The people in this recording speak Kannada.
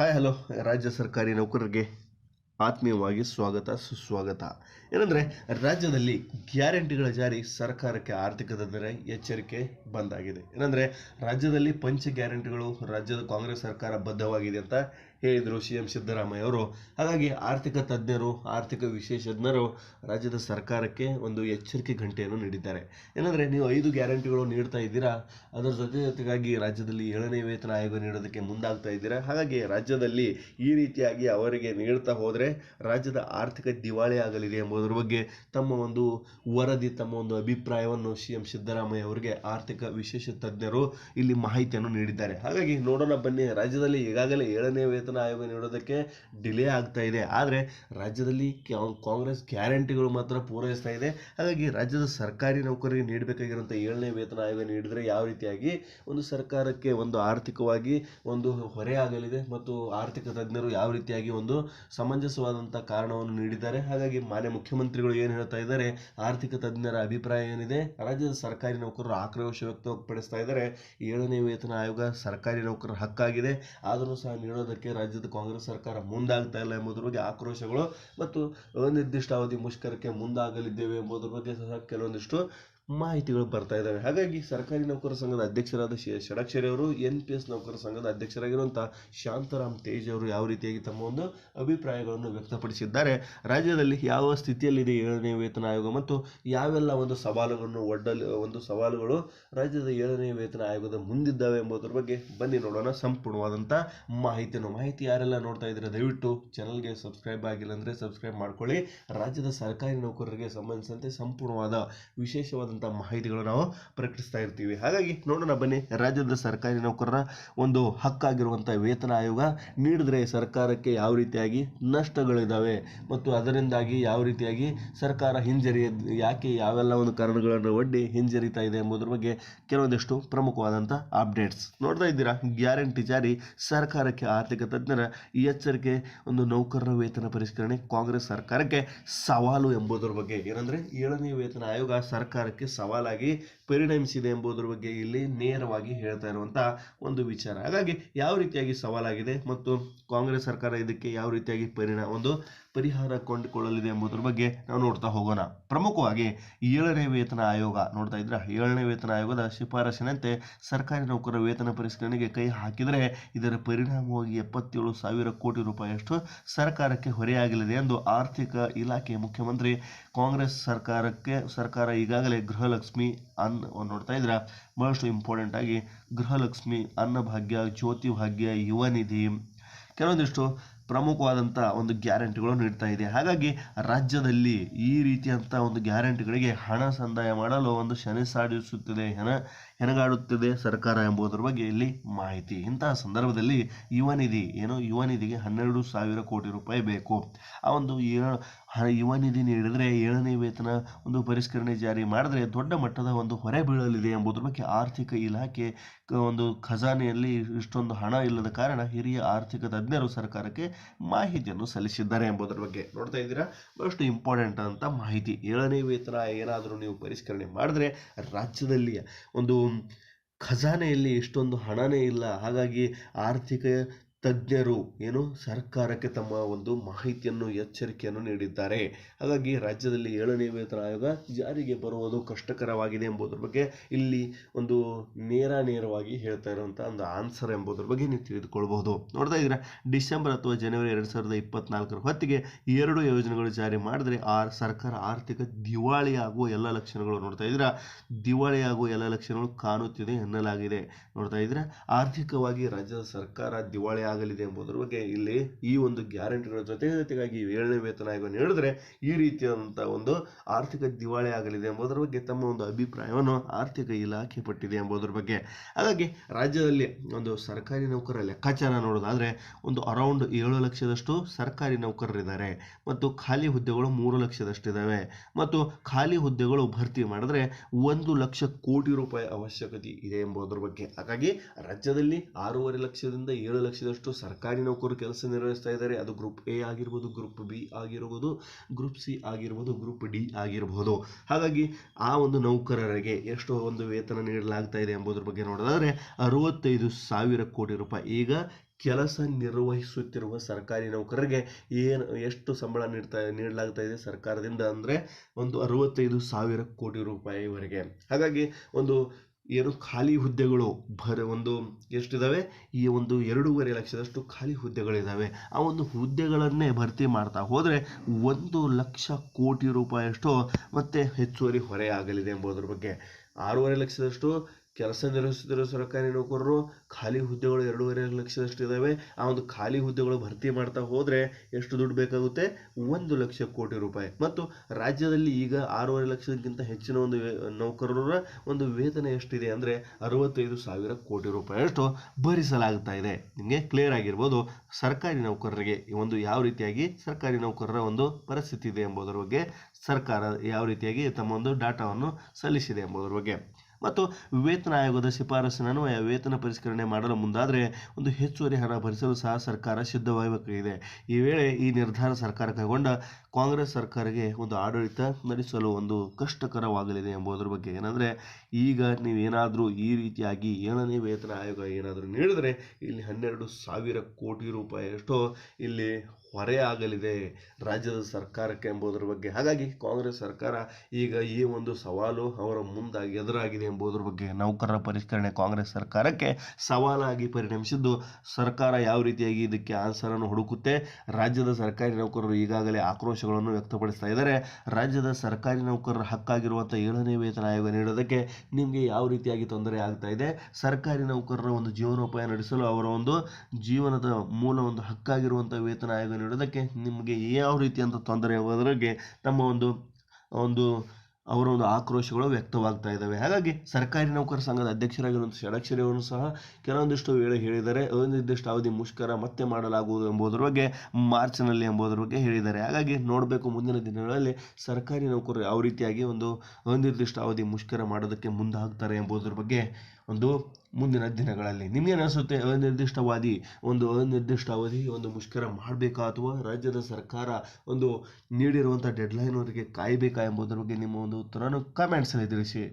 ಹಾಯ್ ಹಲೋ ರಾಜ್ಯ ಸರ್ಕಾರಿ ನೌಕರರಿಗೆ ಆತ್ಮೀಯವಾಗಿ ಸ್ವಾಗತ, ಸುಸ್ವಾಗತ. ಏನಂದರೆ, ರಾಜ್ಯದಲ್ಲಿ ಗ್ಯಾರಂಟಿಗಳ ಜಾರಿ ಸರ್ಕಾರಕ್ಕೆ ಆರ್ಥಿಕ ತಜ್ಞರ ಎಚ್ಚರಿಕೆ ಬಂದಾಗಿದೆ. ಏನಂದರೆ, ರಾಜ್ಯದಲ್ಲಿ ಪಂಚ ಗ್ಯಾರಂಟಿಗಳು ರಾಜ್ಯದ ಕಾಂಗ್ರೆಸ್ ಸರ್ಕಾರ ಬದ್ಧವಾಗಿದೆ ಅಂತ ಹೇಳಿದರು ಸಿ ಎಂ ಸಿದ್ದರಾಮಯ್ಯ ಅವರು ಹಾಗಾಗಿ ಆರ್ಥಿಕ ತಜ್ಞರು, ಆರ್ಥಿಕ ವಿಶೇಷಜ್ಞರು ರಾಜ್ಯದ ಸರ್ಕಾರಕ್ಕೆ ಒಂದು ಎಚ್ಚರಿಕೆ ಗಂಟೆಯನ್ನು ನೀಡಿದ್ದಾರೆ. ಏನಂದರೆ, ನೀವು ಐದು ಗ್ಯಾರಂಟಿಗಳು ನೀಡ್ತಾ ಇದ್ದೀರಾ, ಅದರ ಜೊತೆ ಜೊತೆಗಾಗಿ ರಾಜ್ಯದಲ್ಲಿ ಏಳನೇ ವೇತನ ಆಯೋಗ ನೀಡೋದಕ್ಕೆ ಮುಂದಾಗ್ತಾ ಇದ್ದೀರಾ. ಹಾಗಾಗಿ ರಾಜ್ಯದಲ್ಲಿ ಈ ರೀತಿಯಾಗಿ ಅವರಿಗೆ ನೀಡ್ತಾ ಹೋದರೆ ರಾಜ್ಯದ ಆರ್ಥಿಕ ದಿವಾಳಿ ಆಗಲಿದೆ ಎಂಬುದರ ಬಗ್ಗೆ ತಮ್ಮ ಒಂದು ವರದಿ, ತಮ್ಮ ಒಂದು ಅಭಿಪ್ರಾಯವನ್ನು ಸಿ ಎಂ ಸಿದ್ದರಾಮಯ್ಯ ಅವರಿಗೆ ಆರ್ಥಿಕ ವಿಶೇಷ ತಜ್ಞರು ಇಲ್ಲಿ ಮಾಹಿತಿಯನ್ನು ನೀಡಿದ್ದಾರೆ. ಹಾಗಾಗಿ ನೋಡೋಣ ಬನ್ನಿ, ರಾಜ್ಯದಲ್ಲಿ ಈಗಾಗಲೇ ಏಳನೇ ವೇತನ ಆಯೋಗ ನೀಡೋದಕ್ಕೆ ಡಿಲೇ ಆಗ್ತಾ ಇದೆ. ಆದರೆ ರಾಜ್ಯದಲ್ಲಿ ಕಾಂಗ್ರೆಸ್ ಗ್ಯಾರಂಟಿಗಳು ಮಾತ್ರ ಪೂರೈಸ್ತಾ ಇದೆ. ಹಾಗಾಗಿ ರಾಜ್ಯದ ಸರ್ಕಾರಿ ನೌಕರರಿಗೆ ನೀಡಬೇಕಾಗಿರುವಂಥ ಏಳನೇ ವೇತನ ಆಯೋಗ ನೀಡಿದರೆ ಯಾವ ರೀತಿಯಾಗಿ ಒಂದು ಸರ್ಕಾರಕ್ಕೆ ಒಂದು ಆರ್ಥಿಕವಾಗಿ ಒಂದು ಹೊರೆ ಆಗಲಿದೆ ಮತ್ತು ಆರ್ಥಿಕ ತಜ್ಞರು ಯಾವ ರೀತಿಯಾಗಿ ಒಂದು ಸಮಂಜಸವಾದಂಥ ಕಾರಣವನ್ನು ನೀಡಿದ್ದಾರೆ. ಹಾಗಾಗಿ ಮಾನ್ಯ ಮುಖ್ಯಮಂತ್ರಿಗಳು ಏನು ಹೇಳ್ತಾ ಇದ್ದಾರೆ, ಆರ್ಥಿಕ ತಜ್ಞರ ಅಭಿಪ್ರಾಯ ಏನಿದೆ, ರಾಜ್ಯದ ಸರ್ಕಾರಿ ನೌಕರರು ಆಕ್ರೋಶ ವ್ಯಕ್ತಪಡಿಸ್ತಾ ಇದ್ದಾರೆ. ಏಳನೇ ವೇತನ ಆಯೋಗ ಸರ್ಕಾರಿ ನೌಕರರ ಹಕ್ಕಾಗಿದೆ. ಆದರೂ ಸಹ ನೀಡೋದಕ್ಕೆ ರಾಜ್ಯದ ಕಾಂಗ್ರೆಸ್ ಸರ್ಕಾರ ಮುಂದಾಗ್ತಾ ಇಲ್ಲ ಎಂಬುದರ ಬಗ್ಗೆ ಆಕ್ರೋಶಗಳು ಮತ್ತು ಅನಿರ್ದಿಷ್ಟಾವಧಿ ಮುಷ್ಕರಕ್ಕೆ ಮುಂದಾಗಲಿದ್ದೇವೆ ಎಂಬುದರ ಬಗ್ಗೆ ಸಹ ಕೆಲವೊಂದಿಷ್ಟು ಮಾಹಿತಿಗಳು ಬರ್ತಾ ಇದ್ದಾವೆ. ಹಾಗಾಗಿ ಸರ್ಕಾರಿ ನೌಕರರ ಸಂಘದ ಅಧ್ಯಕ್ಷರಾದ ಶಿ ಷಡಕ್ಷರಿ ಅವರು ಎನ್ ಪಿ ಎಸ್ ನೌಕರರ ಸಂಘದ ಅಧ್ಯಕ್ಷರಾಗಿರುವಂಥ ಶಾಂತರಾಮ್ ತೇಜ್ ಅವರು ಯಾವ ರೀತಿಯಾಗಿ ತಮ್ಮ ಒಂದು ಅಭಿಪ್ರಾಯಗಳನ್ನು ವ್ಯಕ್ತಪಡಿಸಿದ್ದಾರೆ, ರಾಜ್ಯದಲ್ಲಿ ಯಾವ ಸ್ಥಿತಿಯಲ್ಲಿದೆ ಏಳನೇ ವೇತನ ಆಯೋಗ ಮತ್ತು ಯಾವೆಲ್ಲ ಒಂದು ಸವಾಲುಗಳನ್ನು ಒಡ್ಡಲು, ಒಂದು ಸವಾಲುಗಳು ರಾಜ್ಯದ ಏಳನೇ ವೇತನ ಆಯೋಗದ ಮುಂದಿದ್ದಾವೆ ಎಂಬುದರ ಬಗ್ಗೆ ಬನ್ನಿ ನೋಡೋಣ ಸಂಪೂರ್ಣವಾದಂಥ ಮಾಹಿತಿಯನ್ನು. ಮಾಹಿತಿ ಯಾರೆಲ್ಲ ನೋಡ್ತಾ ಇದ್ದೀರಾ, ದಯವಿಟ್ಟು ಚಾನಲ್ಗೆ ಸಬ್ಸ್ಕ್ರೈಬ್ ಆಗಿಲ್ಲ ಅಂದರೆ ಸಬ್ಸ್ಕ್ರೈಬ್ ಮಾಡ್ಕೊಳ್ಳಿ. ರಾಜ್ಯದ ಸರ್ಕಾರಿ ನೌಕರರಿಗೆ ಸಂಬಂಧಿಸಿದಂತೆ ಸಂಪೂರ್ಣವಾದ ವಿಶೇಷವಾದಂಥ ಮಾಹಿತಿಗಳು ನಾವು ಪ್ರಕಟಿಸ್ತಾ ಇರ್ತೀವಿ. ಹಾಗಾಗಿ ನೋಡೋಣ ಬನ್ನಿ, ರಾಜ್ಯದ ಸರ್ಕಾರಿ ನೌಕರರ ಒಂದು ಹಕ್ಕಾಗಿರುವಂಥ ವೇತನ ಆಯೋಗ ನೀಡಿದ್ರೆ ಸರ್ಕಾರಕ್ಕೆ ಯಾವ ರೀತಿಯಾಗಿ ನಷ್ಟಗಳಿದ್ದಾವೆ ಮತ್ತು ಅದರಿಂದಾಗಿ ಯಾವ ರೀತಿಯಾಗಿ ಸರ್ಕಾರ ಹಿಂಜರಿಯ ಯಾಕೆ ಯಾವೆಲ್ಲ ಒಂದು ಕಾರಣಗಳನ್ನು ಒಡ್ಡಿ ಹಿಂಜರಿತಾ ಇದೆ ಎಂಬುದರ ಬಗ್ಗೆ ಕೆಲವೊಂದಿಷ್ಟು ಪ್ರಮುಖವಾದಂಥ ಅಪ್ಡೇಟ್ಸ್ ನೋಡ್ತಾ ಇದ್ದೀರಾ? ಗ್ಯಾರಂಟಿ ಜಾರಿ, ಸರ್ಕಾರಕ್ಕೆ ಆರ್ಥಿಕ ತಜ್ಞರ ಎಚ್ಚರಿಕೆ, ಒಂದು ನೌಕರರ ವೇತನ ಪರಿಷ್ಕರಣೆ, ಕಾಂಗ್ರೆಸ್ ಸರ್ಕಾರಕ್ಕೆ ಸವಾಲು ಎಂಬುದರ ಬಗ್ಗೆ ಏನಂದ್ರೆ ಏಳನೇ ವೇತನ ಆಯೋಗ ಸರ್ಕಾರಕ್ಕೆ ಸವಾಲಾಗಿ ಪರಿಣಮಿಸಿದೆ ಎಂಬುದರ ಬಗ್ಗೆ ಇಲ್ಲಿ ನೇರವಾಗಿ ಹೇಳ್ತಾ ಇರುವಂಥ ಒಂದು ವಿಚಾರ. ಹಾಗಾಗಿ ಯಾವ ರೀತಿಯಾಗಿ ಸವಾಲಾಗಿದೆ ಮತ್ತು ಕಾಂಗ್ರೆಸ್ ಸರ್ಕಾರ ಇದಕ್ಕೆ ಯಾವ ರೀತಿಯಾಗಿ ಪರಿಣಾಮ ಒಂದು ಪರಿಹಾರ ಕೊಂಡುಕೊಳ್ಳಲಿದೆ ಎಂಬುದರ ಬಗ್ಗೆ ನಾವು ನೋಡ್ತಾ ಹೋಗೋಣ. ಪ್ರಮುಖವಾಗಿ ಏಳನೇ ವೇತನ ಆಯೋಗ ನೋಡ್ತಾ ಇದ್ರ ಏಳನೇ ವೇತನ ಆಯೋಗದ ಶಿಫಾರಸಿನಂತೆ ಸರ್ಕಾರಿ ನೌಕರರ ವೇತನ ಪರಿಷ್ಕರಣೆಗೆ ಕೈ ಹಾಕಿದರೆ ಇದರ ಪರಿಣಾಮವಾಗಿ ಎಪ್ಪತ್ತೇಳು ಸಾವಿರ ಕೋಟಿ ರೂಪಾಯಿಯಷ್ಟು ಸರ್ಕಾರಕ್ಕೆ ಹೊರೆಯಾಗಲಿದೆ ಎಂದು ಆರ್ಥಿಕ ಇಲಾಖೆ ಮುಖ್ಯಮಂತ್ರಿ ಕಾಂಗ್ರೆಸ್ ಸರ್ಕಾರಕ್ಕೆ, ಸರ್ಕಾರ ಈಗಾಗಲೇ ಗೃಹಲಕ್ಷ್ಮಿ ಅನ್ನ ನೋಡ್ತಾ ಇದ್ರೆ ಬಹಳಷ್ಟು ಇಂಪಾರ್ಟೆಂಟ್ ಆಗಿ ಗೃಹಲಕ್ಷ್ಮಿ ಅನ್ನಭಾಗ್ಯ ಜ್ಯೋತಿ ಭಾಗ್ಯ ಯುವನಿಧಿ ಕೆಲವೊಂದಿಷ್ಟು ಪ್ರಮುಖವಾದಂಥ ಒಂದು ಗ್ಯಾರಂಟಿಗಳು ನೀಡ್ತಾ ಇದೆ. ಹಾಗಾಗಿ ರಾಜ್ಯದಲ್ಲಿ ಈ ರೀತಿಯಂಥ ಒಂದು ಗ್ಯಾರಂಟಿಗಳಿಗೆ ಹಣ ಸಂದಾಯ ಮಾಡಲು ಒಂದು ಶನಿ ಸಾಡಿಸುತ್ತಿದೆ ಹೆಣ, ಹೆಣಗಾಡುತ್ತಿದೆ ಸರ್ಕಾರ ಎಂಬುದರ ಬಗ್ಗೆ ಇಲ್ಲಿ ಮಾಹಿತಿ. ಇಂತಹ ಸಂದರ್ಭದಲ್ಲಿ ಯುವ ನಿಧಿ ಏನು? ಯುವ ನಿಧಿಗೆ ಹನ್ನೆರಡು ಸಾವಿರ ಕೋಟಿ ರೂಪಾಯಿ ಬೇಕು. ಆ ಒಂದು ಯುವ ನಿಧಿ ನೀಡಿದರೆ ಏಳನೇ ವೇತನ ಒಂದು ಪರಿಷ್ಕರಣೆ ಜಾರಿ ಮಾಡಿದ್ರೆ ದೊಡ್ಡ ಮಟ್ಟದ ಒಂದು ಹೊರೆ ಬೀಳಲಿದೆ ಎಂಬುದರ ಬಗ್ಗೆ ಆರ್ಥಿಕ ಇಲಾಖೆ ಒಂದು ಖಜಾನೆಯಲ್ಲಿ ಇಷ್ಟೊಂದು ಹಣ ಇಲ್ಲದ ಕಾರಣ ಹಿರಿಯ ಆರ್ಥಿಕ ತಜ್ಞರು ಸರ್ಕಾರಕ್ಕೆ ಮಾಹಿತಿಯನ್ನು ಸಲ್ಲಿಸಿದ್ದಾರೆ ಎಂಬುದರ ಬಗ್ಗೆ ನೋಡ್ತಾ ಇದ್ದೀರಾ? ಬಹಳಷ್ಟು ಇಂಪಾರ್ಟೆಂಟ್ ಅಂತ ಮಾಹಿತಿ. ಏಳನೇ ವೇತನ ಏನಾದರೂ ನೀವು ಪರಿಷ್ಕರಣೆ ಮಾಡಿದ್ರೆ ರಾಜ್ಯದಲ್ಲಿ ಒಂದು ಖಜಾನೆಯಲ್ಲಿ ಇಷ್ಟೊಂದು ಹಣನೇ ಇಲ್ಲ. ಹಾಗಾಗಿ ಆರ್ಥಿಕ ತಜ್ಞರು ಏನು ಸರ್ಕಾರಕ್ಕೆ ತಮ್ಮ ಒಂದು ಮಾಹಿತಿಯನ್ನು, ಎಚ್ಚರಿಕೆಯನ್ನು ನೀಡಿದ್ದಾರೆ. ಹಾಗಾಗಿ ರಾಜ್ಯದಲ್ಲಿ ಏಳನೇ ವೇತನ ಆಯೋಗ ಜಾರಿಗೆ ಬರುವುದು ಕಷ್ಟಕರವಾಗಿದೆ ಎಂಬುದರ ಬಗ್ಗೆ ಇಲ್ಲಿ ಒಂದು ನೇರ ನೇರವಾಗಿ ಹೇಳ್ತಾ ಇರುವಂಥ ಒಂದು ಆನ್ಸರ್ ಎಂಬುದರ ಬಗ್ಗೆ ನೀವು ತಿಳಿದುಕೊಳ್ಬಹುದು. ನೋಡ್ತಾ ಇದ್ದೀರಾ, ಡಿಸೆಂಬರ್ ಅಥವಾ ಜನವರಿ ಎರಡು ಸಾವಿರದ ಇಪ್ಪತ್ನಾಲ್ಕರ ಹೊತ್ತಿಗೆ ಎರಡು ಯೋಜನೆಗಳು ಜಾರಿ ಮಾಡಿದ್ರೆ ಆ ಸರ್ಕಾರ ಆರ್ಥಿಕ ದಿವಾಳಿ ಆಗುವ ಎಲ್ಲ ಲಕ್ಷಣಗಳು ನೋಡ್ತಾ ಇದ್ದೀರಾ? ದಿವಾಳಿ ಆಗುವ ಎಲ್ಲ ಲಕ್ಷಣಗಳು ಕಾಣುತ್ತಿದೆ ಎನ್ನಲಾಗಿದೆ. ನೋಡ್ತಾ ಇದ್ರೆ ಆರ್ಥಿಕವಾಗಿ ರಾಜ್ಯದ ಸರ್ಕಾರ ದಿವಾಳಿ ಆಗಲಿದೆ ಎಂಬುದರ ಬಗ್ಗೆ ಇಲ್ಲಿ ಈ ಒಂದು ಗ್ಯಾರಂಟಿಗಳ ಜೊತೆ ಜೊತೆಗಾಗಿ ಏಳನೇ ವೇತನ ಆಯೋಗ ನೀಡಿದ್ರೆ ಈ ರೀತಿಯಾದಂಥ ಒಂದು ಆರ್ಥಿಕ ದಿವಾಳಿ ಆಗಲಿದೆ ಎಂಬುದರ ಬಗ್ಗೆ ತಮ್ಮ ಒಂದು ಅಭಿಪ್ರಾಯವನ್ನು ಆರ್ಥಿಕ ಇಲಾಖೆ ಪಟ್ಟಿದೆ ಎಂಬುದರ ಬಗ್ಗೆ. ಹಾಗಾಗಿ ರಾಜ್ಯದಲ್ಲಿ ಒಂದು ಸರ್ಕಾರಿ ನೌಕರರ ಲೆಕ್ಕಾಚಾರ ನೋಡೋದಾದರೆ ಒಂದು ಅರೌಂಡ್ ಏಳು ಲಕ್ಷದಷ್ಟು ಸರ್ಕಾರಿ ನೌಕರರಿದ್ದಾರೆ ಮತ್ತು ಖಾಲಿ ಹುದ್ದೆಗಳು ಮೂರು ಲಕ್ಷದಷ್ಟಿದ್ದಾವೆ ಮತ್ತು ಖಾಲಿ ಹುದ್ದೆಗಳು ಭರ್ತಿ ಮಾಡಿದ್ರೆ ಒಂದು ಲಕ್ಷ ಕೋಟಿ ರೂಪಾಯಿ ಅವಶ್ಯಕತೆ ಇದೆ ಎಂಬುದರ ಬಗ್ಗೆ. ಹಾಗಾಗಿ ರಾಜ್ಯದಲ್ಲಿ ಆರೂವರೆ ಲಕ್ಷದಿಂದ ಏಳು ಲಕ್ಷದಷ್ಟು ಸರ್ಕಾರಿ ನೌಕರರು ಕೆಲಸ ನಿರ್ವಹಿಸ್ತಾ ಇದ್ದಾರೆ. ಅದು ಗ್ರೂಪ್ ಎ ಆಗಿರ್ಬೋದು, ಗ್ರೂಪ್ ಬಿ ಆಗಿರ್ಬೋದು, ಗ್ರೂಪ್ ಸಿ ಆಗಿರ್ಬೋದು, ಗ್ರೂಪ್ ಡಿ ಆಗಿರಬಹುದು ಹಾಗಾಗಿ ಆ ಒಂದು ನೌಕರರಿಗೆ ಎಷ್ಟು ಒಂದು ವೇತನ ನೀಡಲಾಗ್ತಾ ಇದೆ ಎಂಬುದ್ರ ಬಗ್ಗೆ ನೋಡೋದಾದರೆ ಅರುವತ್ತೈದು ಸಾವಿರ ಕೋಟಿ ರೂಪಾಯಿ. ಈಗ ಕೆಲಸ ನಿರ್ವಹಿಸುತ್ತಿರುವ ಸರ್ಕಾರಿ ನೌಕರರಿಗೆ ಏನು, ಎಷ್ಟು ಸಂಬಳ ನೀಡ್ತಾ, ನೀಡಲಾಗ್ತಾ ಇದೆ ಸರ್ಕಾರದಿಂದ ಅಂದರೆ ಒಂದು ಅರವತ್ತೈದು ಸಾವಿರ ಕೋಟಿ ರೂಪಾಯಿವರೆಗೆ. ಹಾಗಾಗಿ ಒಂದು ಏನು ಖಾಲಿ ಹುದ್ದೆಗಳು ಭರ ಒಂದು ಎಷ್ಟಿದ್ದಾವೆ ಈ ಒಂದು ಎರಡೂವರೆ ಲಕ್ಷದಷ್ಟು ಖಾಲಿ ಹುದ್ದೆಗಳಿದ್ದಾವೆ ಆ ಒಂದು ಹುದ್ದೆಗಳನ್ನೇ ಭರ್ತಿ ಮಾಡ್ತಾ ಹೋದರೆ ಒಂದು ಲಕ್ಷ ಕೋಟಿ ರೂಪಾಯಿಯಷ್ಟು ಮತ್ತೆ ಹೆಚ್ಚುವರಿ ಹೊರೆ ಆಗಲಿದೆ ಎಂಬುದರ ಬಗ್ಗೆ. ಆರೂವರೆ ಲಕ್ಷದಷ್ಟು ಕೆಲಸ ನಿರ್ವಹಿಸುತ್ತಿರುವ ಸರ್ಕಾರಿ ನೌಕರರು ಖಾಲಿ ಹುದ್ದೆಗಳು ಎರಡೂವರೆ ಲಕ್ಷದಷ್ಟು ಇದ್ದಾವೆ ಆ ಒಂದು ಖಾಲಿ ಹುದ್ದೆಗಳು ಭರ್ತಿ ಮಾಡ್ತಾ ಹೋದರೆ ಎಷ್ಟು ದುಡ್ಡು ಬೇಕಾಗುತ್ತೆ? ಒಂದು ಲಕ್ಷ ಕೋಟಿ ರೂಪಾಯಿ. ಮತ್ತು ರಾಜ್ಯದಲ್ಲಿ ಈಗ ಆರೂವರೆ ಲಕ್ಷಕ್ಕಿಂತ ಹೆಚ್ಚಿನ ಒಂದು ನೌಕರರ ಒಂದು ವೇತನ ಎಷ್ಟಿದೆ ಅಂದರೆ ಅರವತ್ತೈದು ಸಾವಿರ ಕೋಟಿ ರೂಪಾಯಿಯಷ್ಟು ಭರಿಸಲಾಗ್ತಾ ಇದೆ. ನಿಮಗೆ ಕ್ಲಿಯರ್ ಆಗಿರ್ಬೋದು, ಸರ್ಕಾರಿ ನೌಕರರಿಗೆ ಒಂದು ಯಾವ ರೀತಿಯಾಗಿ ಸರ್ಕಾರಿ ನೌಕರರ ಒಂದು ಪರಿಸ್ಥಿತಿ ಇದೆ ಎಂಬುದರ ಬಗ್ಗೆ ಸರ್ಕಾರ ಯಾವ ರೀತಿಯಾಗಿ ತಮ್ಮ ಒಂದು ಡಾಟಾವನ್ನು ಸಲ್ಲಿಸಿದೆ ಎಂಬುದರ ಬಗ್ಗೆ. ಮತ್ತು ವೇತನ ಆಯೋಗದ ಶಿಫಾರಸಿನನ್ವಯ ವೇತನ ಪರಿಷ್ಕರಣೆ ಮಾಡಲು ಮುಂದಾದರೆ ಒಂದು ಹೆಚ್ಚುವರಿ ಹಣ ಭರಿಸಲು ಸಹ ಸರ್ಕಾರ ಸಿದ್ಧವಾಗಬೇಕಾಗಿದೆ ಈ ವೇಳೆ ಈ ನಿರ್ಧಾರ ಸರ್ಕಾರ ಕೈಗೊಂಡ ಕಾಂಗ್ರೆಸ್ ಸರ್ಕಾರಕ್ಕೆ ಒಂದು ಆಡಳಿತ ನಡೆಸಲು ಒಂದು ಕಷ್ಟಕರವಾಗಲಿದೆ ಎಂಬುದರ ಬಗ್ಗೆ. ಏನಂದರೆ, ಈಗ ನೀವೇನಾದರೂ ಈ ರೀತಿಯಾಗಿ ಏಳನೇ ವೇತನ ಆಯೋಗ ಏನಾದರೂ ನೀಡಿದರೆ ಇಲ್ಲಿ ಹನ್ನೆರಡು ಸಾವಿರ ಕೋಟಿ ರೂಪಾಯಿಯಷ್ಟು ಇಲ್ಲಿ ಹೊರೆ ಆಗಲಿದೆ ರಾಜ್ಯದ ಸರ್ಕಾರಕ್ಕೆ ಎಂಬುದರ ಬಗ್ಗೆ. ಹಾಗಾಗಿ ಕಾಂಗ್ರೆಸ್ ಸರ್ಕಾರ ಈಗ ಈ ಒಂದು ಸವಾಲು ಅವರ ಮುಂದಾಗಿ ಎದುರಾಗಿದೆ ಎಂಬುದರ ಬಗ್ಗೆ ನೌಕರರ ಪರಿಷ್ಕರಣೆ ಕಾಂಗ್ರೆಸ್ ಸರ್ಕಾರಕ್ಕೆ ಸವಾಲಾಗಿ ಪರಿಣಮಿಸಿದ್ದು, ಸರ್ಕಾರ ಯಾವ ರೀತಿಯಾಗಿ ಇದಕ್ಕೆ ಆನ್ಸರನ್ನು ಹುಡುಕುತ್ತೆ? ರಾಜ್ಯದ ಸರ್ಕಾರಿ ನೌಕರರು ಈಗಾಗಲೇ ಆಕ್ರೋಶಗಳನ್ನು ವ್ಯಕ್ತಪಡಿಸ್ತಾ ಇದ್ದಾರೆ. ರಾಜ್ಯದ ಸರ್ಕಾರಿ ನೌಕರರ ಹಕ್ಕಾಗಿರುವಂಥ ಏಳನೇ ವೇತನ ಆಯೋಗ ನೀಡೋದಕ್ಕೆ ನಿಮಗೆ ಯಾವ ರೀತಿಯಾಗಿ ತೊಂದರೆ ಆಗ್ತಾ ಇದೆ? ಸರ್ಕಾರಿ ನೌಕರರ ಒಂದು ಜೀವನೋಪಾಯ ನಡೆಸಲು ಅವರ ಒಂದು ಜೀವನದ ಮೂಲ ಒಂದು ಹಕ್ಕಾಗಿರುವಂಥ ವೇತನ ಆಯೋಗ ನೀಡೋದಕ್ಕೆ ನಿಮಗೆ ಯಾವ ರೀತಿಯಂಥ ತೊಂದರೆ ಬಗ್ಗೆ ತಮ್ಮ ಒಂದು ಒಂದು ಅವರ ಒಂದು ಆಕ್ರೋಶಗಳು ವ್ಯಕ್ತವಾಗ್ತಾ ಇದ್ದಾವೆ. ಹಾಗಾಗಿ ಸರ್ಕಾರಿ ನೌಕರ ಸಂಘದ ಅಧ್ಯಕ್ಷರಾಗಿರುವಂಥ ಷಡಕ್ಷರಿ ಅವರು ಸಹ ಕೆಲವೊಂದಿಷ್ಟು ವೇಳೆ ಹೇಳಿದ್ದಾರೆ. ಅನಿರ್ದಿಷ್ಟ ಅವಧಿ ಮುಷ್ಕರ ಮತ್ತೆ ಮಾಡಲಾಗುವುದು ಎಂಬುದರ ಬಗ್ಗೆ, ಮಾರ್ಚ್ನಲ್ಲಿ ಎಂಬುದರ ಬಗ್ಗೆ ಹೇಳಿದ್ದಾರೆ. ಹಾಗಾಗಿ ನೋಡಬೇಕು ಮುಂದಿನ ದಿನಗಳಲ್ಲಿ ಸರ್ಕಾರಿ ನೌಕರರು ಯಾವ ರೀತಿಯಾಗಿ ಒಂದು ಅನಿರ್ದಿಷ್ಟ ಅವಧಿ ಮುಷ್ಕರ ಮಾಡೋದಕ್ಕೆ ಮುಂದಾಗ್ತಾರೆ ಎಂಬುದರ ಬಗ್ಗೆ ಒಂದು ಮುಂದಿನ ದಿನಗಳಲ್ಲಿ. ನಿಮಗೆ ಅನಿಸುತ್ತೆ ಅನಿರ್ದಿಷ್ಟವಾದಿ, ಒಂದು ಅನಿರ್ದಿಷ್ಟ ಅವಧಿ ಒಂದು ಮುಷ್ಕರ ಮಾಡಬೇಕಾ ಅಥವಾ ರಾಜ್ಯದ ಸರ್ಕಾರ ಒಂದು ನೀಡಿರುವಂಥ ಡೆಡ್ಲೈನ್ವರೆಗೆ ಕಾಯಬೇಕಾ ಎಂಬುದರ ಬಗ್ಗೆ ನಿಮ್ಮ ಒಂದು ಉತ್ತರವನ್ನು ಕಮೆಂಟ್ಸಲ್ಲಿ ತಿಳಿಸಿ.